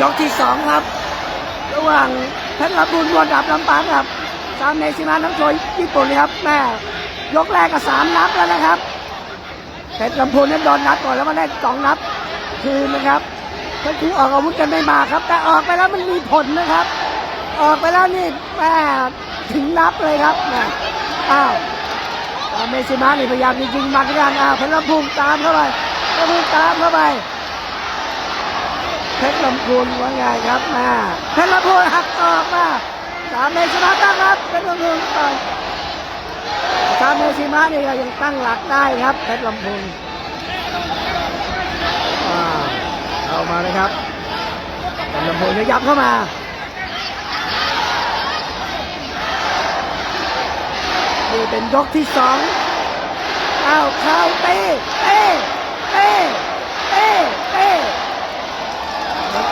ยกที่สองครับ ระหว่างเพชรลำพูนบวดับลำปางกับซามเนชิมาน้ำโชยญี่ปุ่นนะครับแม่ยกแรกก็สามนับแล้วนะครับเพชรลำพูนนั้นโดนนับก่อนแล้วมาได้สองนับ คืนนะครับก็คือออกอาวุธกันไม่มาครับ แต่ออกไปแล้วมันมีผลนะครับ ออกไปแล้วนี่แม่ถึงนับเลยครับแม่อ้าวซามเนชิมานี่พยายามจริงๆมัดกันอ้าวเพชรลำพูนตามเข้าไปเพชรลำพูนตามเข้าไป เพชรลำพูนว่าไงครับมาเพชรลำพูนหักออกมาสามเมชมาตั้งรับเพชรลำพูนต่อยสามเมชิมานี่ก็ยังตั้งหลักได้ครับเพชรลำพูนอ่าเข้ามาเลยครับเพชรลำพูนขยับเข้ามานี่เป็นยกที่สองอ้าวเข้าเต้เต้เต้เต้เต้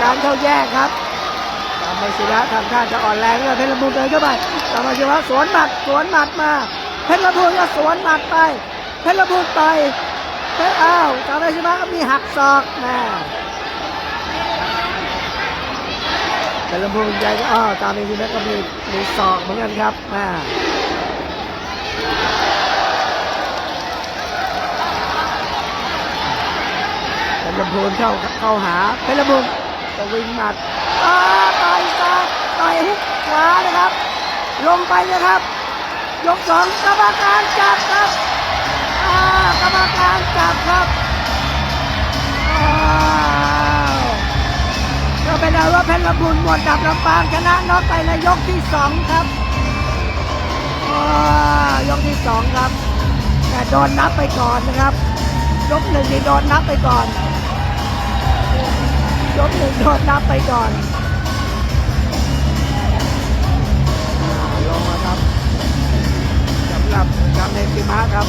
กรรมการเข้าแยกครับตามไปศิระทำท่าจะอ่อนแรงแล้วเพชรลำพูนเดินเข้าไปตามไปศิระสวนหมัดสวนหมัดมา เพชรลำพูนก็สวนหมัดไป เพชรลำพูนต่อยเพชรอ้าวตามไปศิระมีหักศอกแม่เพชรลำพูนใหญ่ก็อ้าวตามไปศิระก็มีมีศอกเหมือนกันครับแม่เพชรลำพูนเข้าเข้าหาเพชรลำพูน จะวิ่งหมัดอ่าต่อยซ้ายต่อยฮุกขวานะครับ ลงไปนะครับ ยกสองกรรมการจับครับกรรมการจับครับอ้าวก็เป็นอาว่าเพชรลำพูนหมดดับลำปางชนะน็อกไปในยกที่สองครับยกที่สองครับ แต่โดนนับไปก่อนนะครับ ยกหนึ่งนี่โดนนับไปก่อน ยกหนึ่งโดนนับไปก่อนอ่าลงมาครับสำหรับกามเนติมาครับ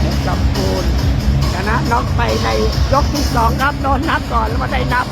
เพชรลำพูนชนะน็อกไปในยกที่สองครับโดนนับก่อนแล้วมาได้นับ